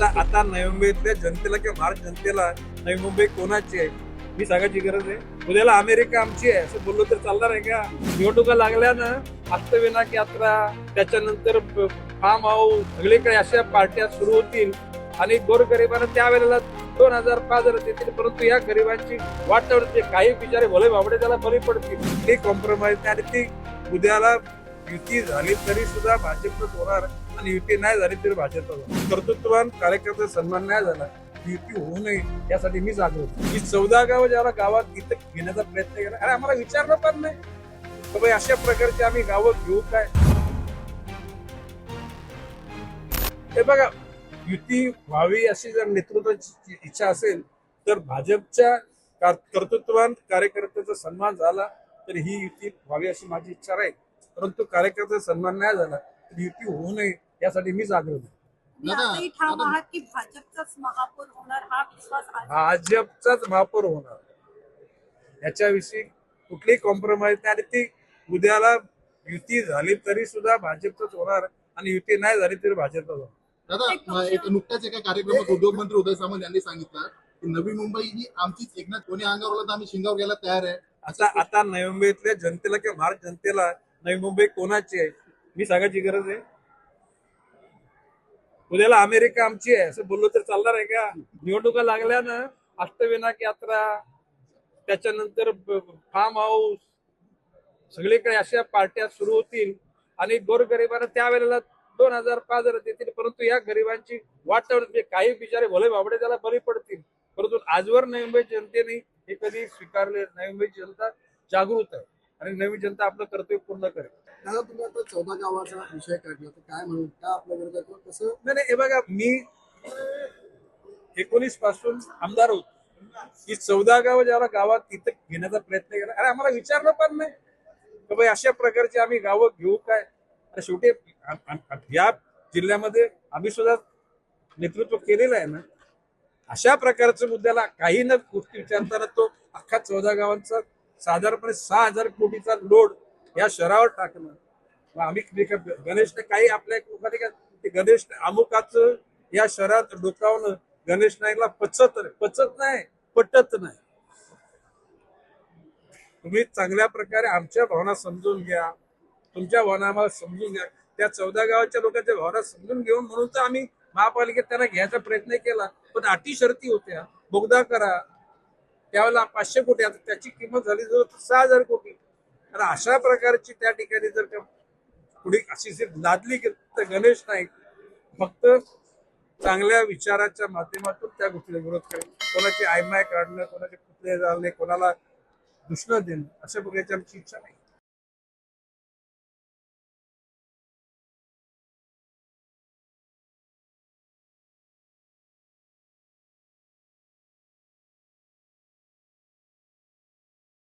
आता आता नवी मुंबईतल्या जनतेला किंवा भारत जनतेला नवी मुंबई कोणाची आहे? मी सांगायची गरज आहे. उद्याला अमेरिका आमची आहे. असं बोललो तर चालणार आहे का? निवडणुका लागल्या ना अष्टविनायक यात्रा त्याच्यानंतर फार्म हाऊस सगळीकडे अशा पार्ट्या सुरू होतील. आणि गोरगरिबांना त्यावेळेला दोन हजार पाच हजार देतील. परंतु या गरिबांची वाटवर काही बिचारे भले बाबडे त्याला बरी पडतील. ती कॉम्प्रोमाइज आणि ती उद्याला युती झाली तरी सुद्धा भाजपच होणार. आणि युती नाही झाली तरी भाजपच. कर्तृत्ववान कार्यकर्ते सन्मान नाही झाला युती होऊ नये यासाठी मी जागृत मी चौदा गाव ज्याला गावात इथं घेण्याचा प्रयत्न केला. अरे आम्हाला विचारलं पण नाही. तर बाई अशा प्रकारचे आम्ही गावं घेऊ काय? हे बघा युती व्हावी अशी जर नेतृत्वाची इच्छा असेल तर भाजपच्या कर्तृत्वान कार्यकर्त्याचा सन्मान झाला तर ही युती व्हावी अशी माझी इच्छा राहील. परंतु कार्यकर्त्याचा सन्मान नाही झाला तर युती होऊ नये. यासाठी मी जागृत आहे. मी दादा, आजही ठाम दादा. आहात की भाजपचाच महापौर होणार हा विश्वास आज भाजपचाच महापौर होणार. याच्याविषयी कुठलीही कॉम्प्रोमाइज नाही. आणि ती उद्याला युती झाली तरी सुद्धा भाजपच होणार आणि युती नाही झाली तरी भाजपच होणार. दादा एक म- एक नुकत्याच एका कार्यक्रमात उद्योगमंत्री उदय सामंत यांनी सांगितलं की नवी मुंबई ही आमचीच एकनाथ कोणी अंगावर आलं तर आम्ही शिंगावर घ्यायला तयार आहे. आता आता नवी मुंबईतल्या जनतेला किंवा भारत जनतेला नवी मुंबई कोणाची आहे? मी सांगायची गरज आहे. उद्याला अमेरिका आमची आहे. असं बोललो तर चालणार आहे का? निवडणुका लागल्या ना अष्टविनायक यात्रा त्याच्यानंतर फार्म हाऊस सगळीकडे अशा पार्ट्या सुरू होतील. आणि गोरगरिबांना त्यावेळेला दोन हजार पाच हजार देतील परंतु या गरिबांची वाटवर म्हणजे काही बिचारे भले बाबडे त्याला बरी पडतील. परंतु आजवर नवी मुंबई जनतेने हे कधी स्वीकारले नवी मुंबई जनता जागृत आहे. आणि नवी जनता आपलं कर्तव्य पूर्ण करेल. दादा तुम्ही आता चौदा गावाचा विषय काढला तर काय का आपल्या विरोधात कसं? नाही नाही हे बघा मी एकोणीसपासून आमदार होतो. ही चौदा गाव ज्याला गावात तिथं घेण्याचा प्रयत्न केला अरे आम्हाला विचारलं पण नाही. की बाई अशा प्रकारची आम्ही गावं घेऊ काय? आणि शेवटी आम- आम- या जिल्ह्यामध्ये आम्ही सुद्धा नेतृत्व केलेलं आहे ना. अशा प्रकारच्या मुद्द्याला काही न गोष्टी विचारताना तो अख्खा चौदा गावांचा साधारणपणे सहा हजार कोटीचा लोड या शहरावर टाकणं. आम्ही गणेश गणेशने काही आपल्या लोकांनी का गणेश अमुकाच या शहरात डोकावणं गणेश नाईकला पचत पचत नाही पटत नाही. तुम्ही चांगल्या प्रकारे आमच्या भावना समजून घ्या. तुमच्या भावना आम्हाला समजून घ्या. त्या चौदा गावाच्या लोकांच्या भावना समजून घेऊन म्हणून तर आम्ही महापालिकेत त्यांना घ्यायचा प्रयत्न केला. पण अटी शर्ती होत्या. बोगदा करा त्यावेळेला पाचशे कोटी आता त्याची किंमत झाली जवळ सहा हजार कोटी. तर अशा प्रकारची त्या ठिकाणी जर का पुढे अशी जर लादली तर गणेश नाईक फक्त चांगल्या विचाराच्या माध्यमातून त्या गोष्टीला विरोध करेल. कोणाची आयमाय काढणं कोणाचे पुतळे जाळणे कोणाला दुष्ण देणं अशा प्रकारची आमची इच्छा नाही.